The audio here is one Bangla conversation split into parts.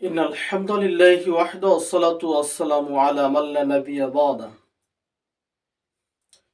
إن الحمد لله وحده والصلاة والسلام على من لا نبي بعده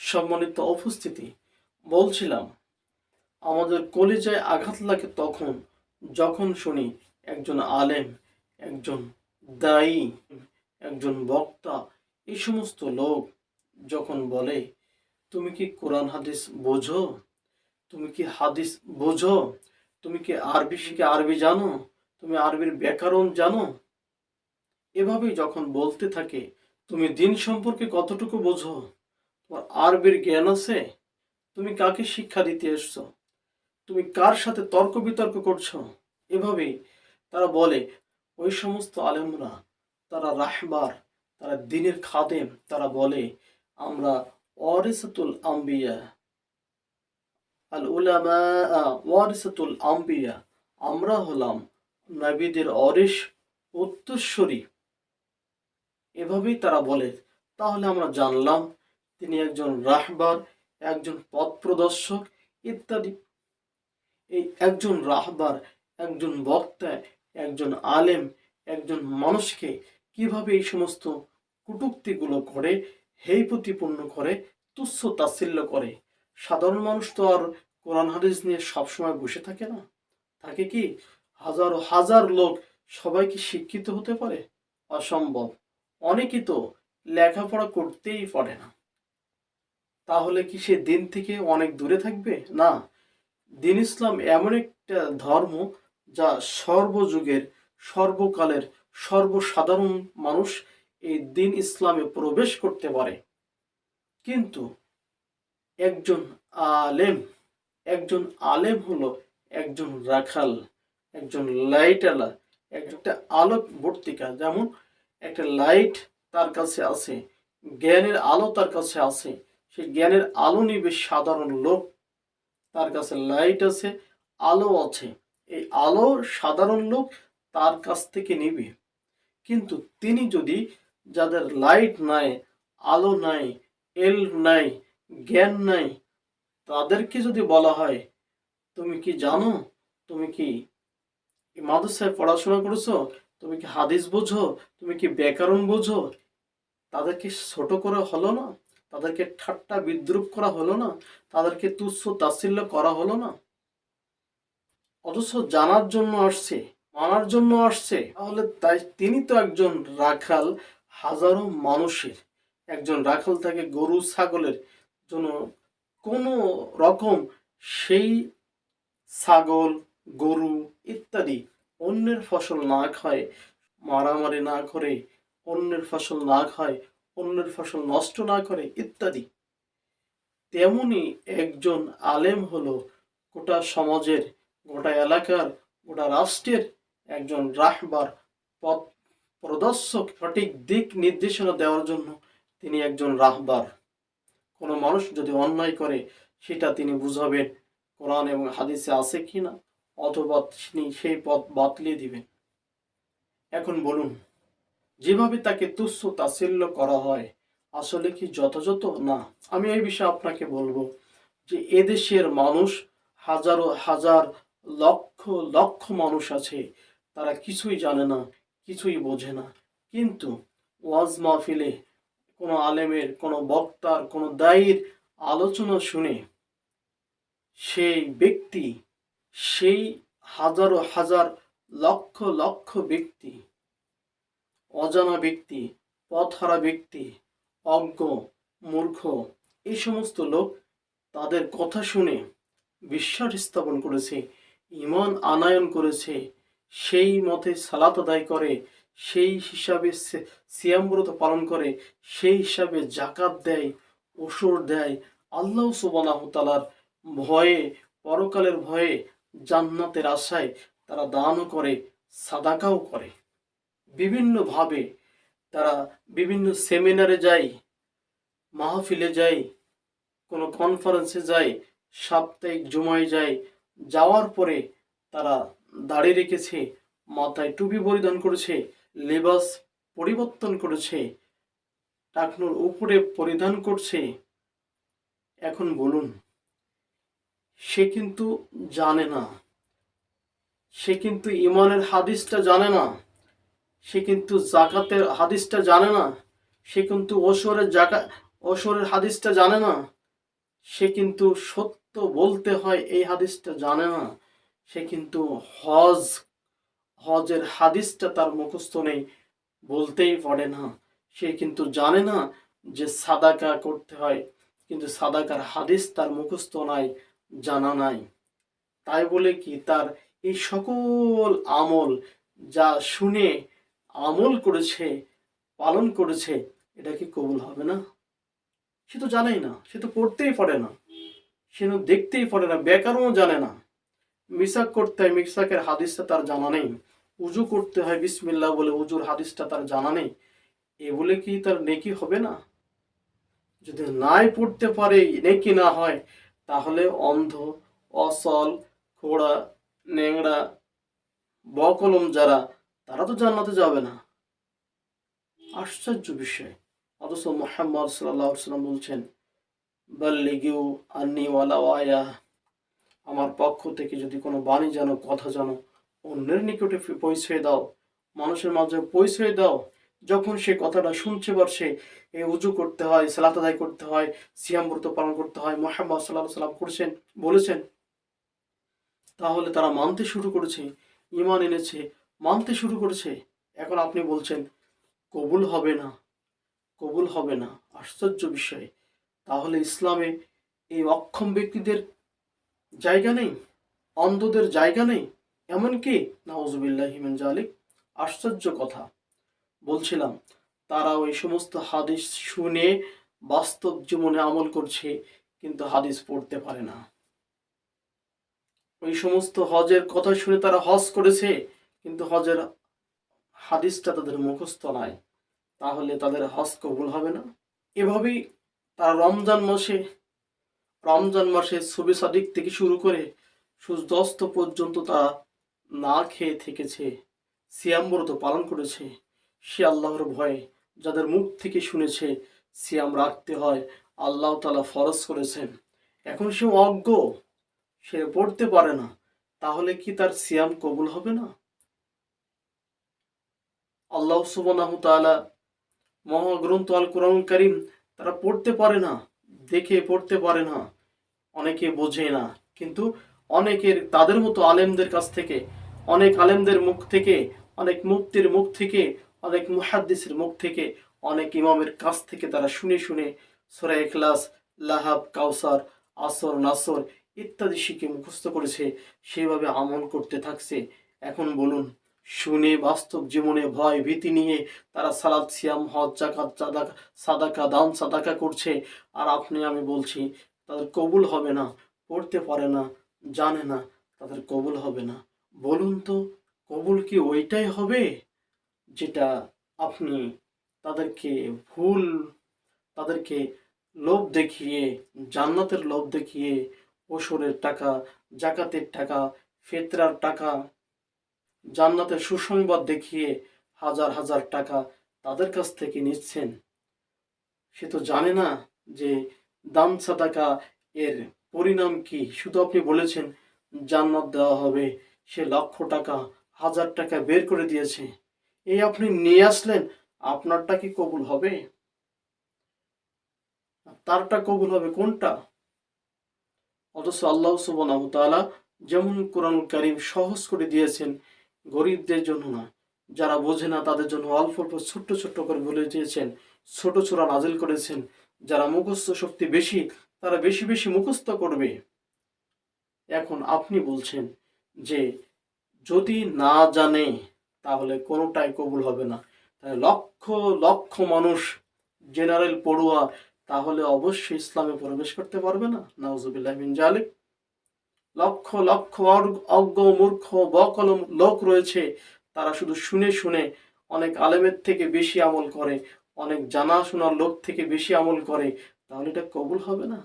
সম্মানিত উপস্থিতি বলছিলাম আমাদের কলেজায় আঘাত লাগে তখন যখন শুনি একজন আলেম একজন দায়ী একজন বক্তা এই সমস্ত লোক যখন বলে তুমি কি কোরআন হাদিস বোঝো তুমি কি হাদিস বোঝো তুমি কি আরবি শিখে আরবি জানো তুমি আরবির ব্যাকরণ জানো? এভাবেই যখন বলতে থাকে, তুমি দিন সম্পর্কে কতটুকু বোঝো? তোমার আরবির জ্ঞান আছে? তুমি কাকে শিক্ষা দিতে এসছো? তুমি কার সাথে তর্ক বিতর্ক করছ? এভাবেই তারা বলে, ওই সমস্ত আলেমরা, তারা রাহবার, তারা দিনের খাদেম, তারা বলে, আমরা ওয়ারিসাতুল আম্বিয়া, আল উলামা ওয়ারিসাতুল আম্বিয়া, আমরা হলাম নবীদের অরিস উত্তরস্বরী এভাবেই তারা বলে। তাহলে আমরা জানলাম, তিনি একজন রাহবার, একজন পথ প্রদর্শক ইত্যাদি। এই একজন রাহবার, একজন বক্তা, একজন আলেম, একজন মানুষকে কীভাবে এই সমস্ত কুটুক্তিগুলো করে, হেই প্রতিপন্ন করে, তুচ্ছ তাচ্ছিল্য করে? সাধারণ মানুষ তো আর কোরআন হাদিস নিয়ে সবসময় বসে থাকে না। থাকে কি? হাজার হাজার লোক সবাই কি শিক্ষিত হতে পারে? অসম্ভব। অনেকেই তো লেখাপড়া করতেই পারে না। তাহলে কি সে দিন থেকে অনেক দূরে থাকবে? না। দিন ইসলাম এমন একটা ধর্ম যা সর্বযুগের, সর্বকালের, সর্বসাধারণ মানুষ এই দিন ইসলামে প্রবেশ করতে পারে। কিন্তু একজন আলেম একজন আলেম হলো একজন রাখাল। একজন লাইট আলা একটা আলোক বর্তিকা, যেমন একটা লাইট তার কাছে আছে, জ্ঞানের আলো তার কাছে আছে সেই জ্ঞানের আলো নিবে সাধারণ লোক, তার কাছে লাইট আছে, আলো আছে, এই আলো সাধারণ লোক তার কাছ থেকে নিবে। কিন্তু তিনি যদি যাদের লাইট নাই, আলো নাই, এল নাই, জ্ঞান নাই, তাদেরকে যদি বলা হয়, তুমি কি জানো? তুমি কি মাদ্রাসায় পড়াশোনা করেছ? তুমি কি হাদিস বোঝো? তুমি কি ব্যাকরণ বোঝো? তাদেরকে ছোট করা হলো না? তাদেরকে ঠাট্টা বিদ্রুপ করা হলো না? তাদেরকে তুচ্ছ তাচ্ছিল্য করা হলো না? অথচ জানার জন্য আসছে, মানার জন্য আসছে। তাহলে তাই তিনি তো একজন রাখাল, হাজারো মানুষের। একজন রাখাল থাকে গরু, ছাগলের জন্য কোনো রকম সেই ছাগল গরু ইত্যাদি। অন্যের ফসল না খায়, মারামারি না করে, অন্যের ফসল না খায়, অন্যের ফসল নষ্ট না করে ইত্যাদি। তেমনি একজন আলেম হলো গোটা সমাজের, গোটা এলাকার, গোটা রাষ্ট্রের একজন রাহবার, পথ প্রদর্শক, সঠিক দিক নির্দেশনা দেওয়ার জন্য তিনি একজন রাহবার। কোনো মানুষ যদি অন্যায় করে, সেটা তিনি বুঝাবেন কোরআন এবং হাদিসে আছে কি না অথবা তিনি সেই পথ বাতলিয়ে দিবেন। এখন বলুন, যেভাবে তাকে তুচ্ছ তাচ্ছিল্য করা হয়, আসলে কি যথাযথ? না। আমি এই বিষয়ে আপনাকে বলব যে এদেশের মানুষ হাজারো, হাজার লক্ষ লক্ষ মানুষ আছে, তারা কিছুই জানে না, কিছুই বোঝে না। কিন্তু ওয়াজ মাহফিলে কোনো আলেমের, কোনো বক্তার, কোনো দায়ীর আলোচনা শুনে সেই ব্যক্তি সেই হাজারো হাজার লক্ষ লক্ষ ব্যক্তি, অজানা ব্যক্তি, পথহারা ব্যক্তি, অজ্ঞ, মূর্খ, এই সমস্ত লোক তাদের কথা শুনে বিশ্বাস স্থাপন করেছে ইমান আনায়ন করেছে, সেই মতে সালাত আদায় করে, সেই হিসাবে সে- সিয়াম ব্রত পালন করে, সেই হিসাবে জাকাত দেয় ওসর দেয়, আল্লাহ সুবাহ তালার ভয়ে, পরকালের ভয়ে জান্নাতের আশায় তারা দানও করে, সাদাকাও করে। বিভিন্নভাবে তারা বিভিন্ন সেমিনারে যায়, মাহফিলে যায়, কোনো কনফারেন্সে যায়, সাপ্তাহিক জুমায় যায়। যাওয়ার পরে তারা দাঁড়িয়ে রেখেছে, মাথায় টুপি পরিধান করেছে, লেবাস পরিবর্তন করেছে, টাকনুর উপরে পরিধান করছে। এখন বলুন সে কিন্তু জানে না। সে কিন্তু ইমানের হাদিসটা জানে না। সে কিন্তু জাকাতের হাদিসটা জানে না। সে কিন্তু ওসরের জাকা ওসরের হাদিসটা জানে না। সে কিন্তু সত্য বলতে হয়, এই হাদিসটা জানে না। সে কিন্তু হজ, হজের হাদিসটা তার মুখস্থ নেই বলতেই পারে না। সে কিন্তু জানে না যে সাদাকা করতে হয়, কিন্তু সাদাকার হাদিস তার মুখস্থ নাই। জানা নাই। তাই বলে কি তার এই সকল আমল যা শুনে, আমল করেছে, পালন করেছে, এটা কি কবুল হবে না? সে তো জানেই না, সে তো পড়তেই পারে না। সে দেখতেই পারে না ব্যাকরণও জানে না। মিসাক করতে হয়, মিসাকের হাদিসটা তার জানা নেই। উজু করতে হয়, বিসমিল্লাহ বলে উজুর হাদিসটা তার জানা নেই। এ বলে কি তার নেকি হবে না? যদি নাই পড়তে পারে, নেকি না হয় তাহলে অন্ধ, অসল, খোড়া, নেংড়া, বকলম যারা, তারা তো জান্নাতে যাবে না। আশ্চর্য বিষয়। অথচ মোহাম্মদ সাল্লাহ সাল্লাম বলছেন বাল্লিগিউ আন্নি ওয়ালা ওয়ায়া। আমার পক্ষ থেকে যদি কোনো বাণী জানো, কথা জানো, অন্যের নিকটে পৌঁছে দাও। মানুষের মাঝে পৌঁছে দাও। যখন সে কথাটা শুনছে পারছে এ উজু করতে হয়, সালাত আদায় করতে হয়, সিয়াম ব্রত পালন করতে হয়, মোহাম্মদ সাল্লাহ সাল্লাম করছেন, বলেছেন, তাহলে তারা মানতে শুরু করেছে ইমান এনেছে, মানতে শুরু করেছে। এখন আপনি বলছেন, কবুল হবে না, কবুল হবে না, আশ্চর্য বিষয়। তাহলে ইসলামে এই অক্ষম ব্যক্তিদের জায়গা নেই, অন্ধদের জায়গা নেই, এমনকি, নাউজুবিল্লাহ হিমেন জালিক আশ্চর্য কথা। বলছিলাম তারা ওই সমস্ত হাদিস শুনে বাস্তব জীবনে আমল করছে, কিন্তু হাদিস পড়তে পারে না। ওই সমস্ত হজের কথা শুনে তারা হজ করেছে, কিন্তু হজের হাদিসটা তাদের মুখস্থ নাই। তাহলে তাদের হজ কবুল হবে না? এভাবেই তারা রমজান মাসে রমজান মাসে ছবি সাদিক থেকে শুরু করে সূর্যাস্ত পর্যন্ত তারা না খেয়ে থেকেছে, সিয়াম ব্রত পালন করেছে। সে আল্লাহর ভয়ে যাদের মুখ থেকে শুনেছে, সিয়াম রাখতে হয়, আল্লাহ তালা ফরজ করেছেন। এখন সে অজ্ঞ, সে পড়তে পারে না, তাহলে কি তার সিয়াম কবুল হবে না? আল্লাহ সুবনাহ মহাগ্রন্থ আল কোরআন করিম তারা পড়তে পারে না, দেখে পড়তে পারে না, অনেকে বোঝে না। কিন্তু অনেকের, তাদের মতো আলেমদের কাছ থেকে, অনেক আলেমদের মুখ থেকে, অনেক মুক্তির মুখ থেকে অনেক মুহাদ্দিসের মুখ থেকে, অনেক ইমামের কাছ থেকে তারা শুনে শুনে সোরা এখলাস লাহাব কাউসার আসর, নাসর ইত্যাদি শিখে মুখস্থ করেছে, সেভাবে আমল করতে থাকছে। এখন বলুন, শুনে বাস্তব জীবনে ভয় ভীতি নিয়ে তারা সালাদ সিয়াম, হজ জাকাত সাদাকা সাদাকা, দান, সাদাকা করছে। আর আপনি, আমি বলছি, তাদের কবুল হবে না, পড়তে পারে না, জানে না, তাদের কবুল হবে না। বলুন তো, কবুল কি ওইটাই হবে? যেটা আপনি তাদেরকে ভুল, তাদেরকে লোভ দেখিয়ে, জান্নাতের লোভ দেখিয়ে ওসরের টাকা, জাকাতের টাকা, ফেতরার টাকা, জান্নাতের সুসংবাদ দেখিয়ে হাজার হাজার টাকা তাদের কাছ থেকে নিচ্ছেন, সে তো জানে না যে দান সাদাকা এর পরিণাম কি। শুধু আপনি বলেছেন, জান্নাত দেওয়া হবে, সে লক্ষ টাকা, হাজার টাকা বের করে দিয়েছে। এই আপনি নিয়ে আসলেন, আপনারটা কি কবুল হবে? তারটা কবুল হবে কোনটা? অথচ আল্লাহ সুবহানাহু তাআলা যেমন কোরআন কারীম সহজ করে দিয়েছেন, গরিবদের জন্য না, যারা বোঝে না তাদের জন্য অল্প অল্প ছোট্ট ছোট্ট করে বলে দিয়েছেন, ছোট ছোড়া নাজিল করেছেন, যারা মুখস্থ শক্তি বেশি, তারা বেশি বেশি মুখস্থ করবে। এখন আপনি বলছেন যে যদি না জানে তাহলে কোনোটাই কবুল হবে না। তাহলে লক্ষ লক্ষ মানুষ জেনারেল পড়ুয়া তাহলে অবশ্যই ইসলামে প্রবেশ করতে পারবে না। নাউজুবিল্লাহ জালিক। লক্ষ লক্ষ অজ্ঞ, মূর্খ, বকলম লোক রয়েছে। তারা শুধু শুনে শুনে অনেক আলেমের থেকে বেশি আমল করে, অনেক জানাশোনার লোক থেকে বেশি আমল করে। তাহলে এটা কবুল হবে না?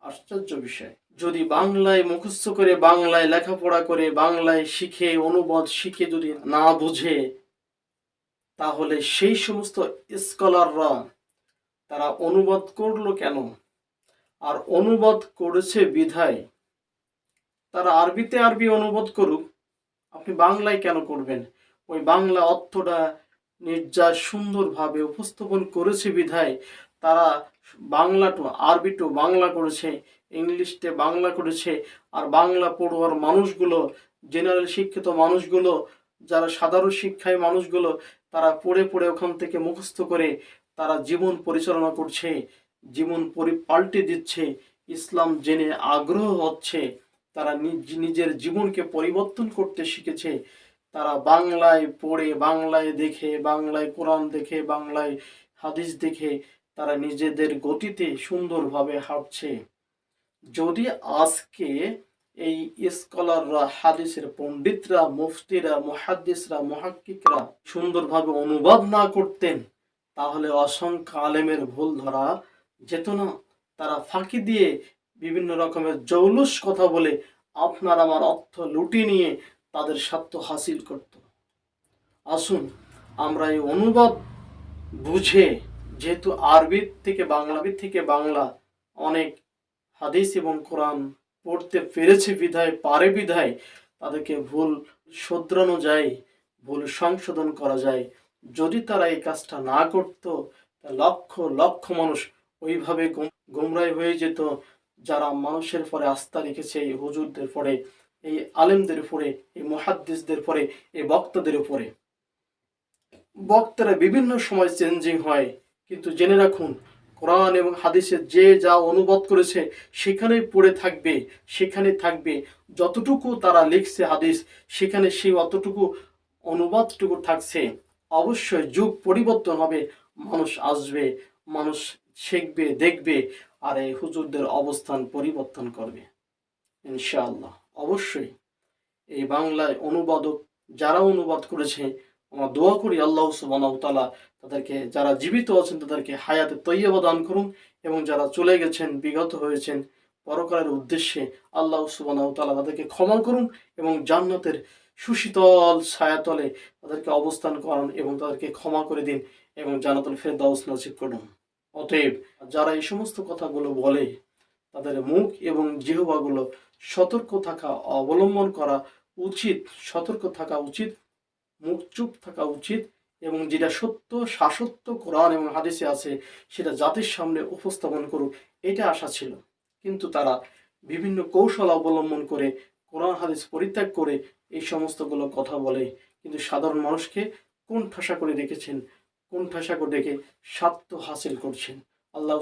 আশ্চর্য বিষয়। যদি বাংলায় মুখস্থ করে, বাংলায় লেখাপড়া করে, বাংলায় শিখে, অনুবাদ শিখে যদি না বুঝে, তাহলে সেই সমস্ত স্কলাররা তারা অনুবাদ করল কেন? আর অনুবাদ করেছে বিধায়। তারা আরবিতে আরবি অনুবাদ করুক, আপনি বাংলায় কেন করবেন? ওই বাংলা অর্থটা নির্যাস সুন্দরভাবে উপস্থাপন করেছে বিধায়। তারা বাংলা টু, আরবি টু বাংলা করেছে। ইংলিশটে বাংলা করেছে আর বাংলা পড়ুয়ার মানুষগুলো জেনারেল শিক্ষিত মানুষগুলো, যারা সাধারণ শিক্ষায় মানুষগুলো, তারা পড়ে পড়ে ওখান থেকে মুখস্থ করে তারা জীবন পরিচালনা করছে, জীবন পরি, পাল্টে দিচ্ছে, ইসলাম জেনে আগ্রহ হচ্ছে, তারা নিজ, নিজের জীবনকে পরিবর্তন করতে শিখেছে, তারা বাংলায় পড়ে, বাংলায় দেখে, বাংলায় কোরআন দেখে, বাংলায় হাদিস দেখে তারা নিজেদের গতিতে সুন্দরভাবে হাঁটছে। যদি আজকে এই স্কলাররা হাদিসের পণ্ডিতরা, মুফতিরা, মুহাদ্দিসরা, মুহাক্কিকরা সুন্দরভাবে অনুবাদ না করতেন, তাহলে অসংখ্য আলেমের ভুল ধরা যেত না। তারা ফাঁকি দিয়ে বিভিন্ন রকমের জৌলুস কথা বলে আপনার আমার অর্থ লুটিয়ে নিয়ে তাদের স্বার্থ হাসিল করত। আসুন, আমরা এই অনুবাদ বুঝে, যেহেতু আরবি থেকে বাংলা, আরবি থেকে বাংলা অনেক হাদিস এবং কোরআন পড়তে পেরেছে বিধায়, পারে বিধায়, তাদেরকে ভুল শোধরানো যায়, ভুল সংশোধন করা যায়। যদি তারা এই কাজটা না করতো লক্ষ লক্ষ মানুষ ওইভাবে গুম- গুমরাই হয়ে যেত, যারা মানুষের পরে আস্থা রেখেছে এই হুজুরদের পরে, এই আলেমদের উপরে এই মুহাদ্দিসদের পরে, এই বক্তাদের উপরে। বক্তারা বিভিন্ন সময় চেঞ্জিং হয়, কিন্তু জেনে রাখুন কোরআন এবং হাদিসে যে যা অনুবাদ করেছে সেখানেই পড়ে থাকবে, সেখানে থাকবে। যতটুকু তারা লিখছে হাদিস, সেখানে সেই অতটুকু অনুবাদটুকু থাকছে। অবশ্যই যুগ পরিবর্তন হবে, মানুষ আসবে, মানুষ শিখবে, দেখবে, আর এই হুজুরদের অবস্থান পরিবর্তন করবে, ইনশাআল্লাহ। অবশ্যই এই বাংলায় অনুবাদক যারা অনুবাদ করেছে, আমরা দোয়া করি আল্লাহ সুবহানাহু তাআলা তাদেরকে যারা জীবিত আছেন, তাদেরকে হায়াতে তৈয়বা দান করুন এবং যারা চলে গেছেন, বিগত হয়েছেন, পরকালের উদ্দেশ্যে আল্লাহ সুবহানাহু তাআলা তাদেরকে ক্ষমা করুন এবং জান্নাতের সুশীতল ছায়াতলে তাদেরকে অবস্থান করান এবং তাদেরকে ক্ষমা করে দিন এবং জান্নাতুল ফেরদাউস নসিব করুন অতএব যারা এই সমস্ত কথাগুলো বলে, তাদের মুখ এবং জিহবাগুলো সতর্ক থাকা, অবলম্বন করা উচিত, সতর্ক থাকা উচিত, মুখ চুপ থাকা উচিত এবং যেটা সত্য শাসত্য কোরআন এবং হাদিসে আছে, সেটা জাতির সামনে উপস্থাপন করুক, এটা আশা ছিল। কিন্তু তারা বিভিন্ন কৌশল অবলম্বন করে কোরআন, হাদিস পরিত্যাগ করে এই সমস্তগুলো কথা বলে। কিন্তু সাধারণ মানুষকে কোন ঠাসা করে রেখেছেন কোন ঠাসা করে রেখে স্বার্থ হাসিল করছেন। আল্লাহ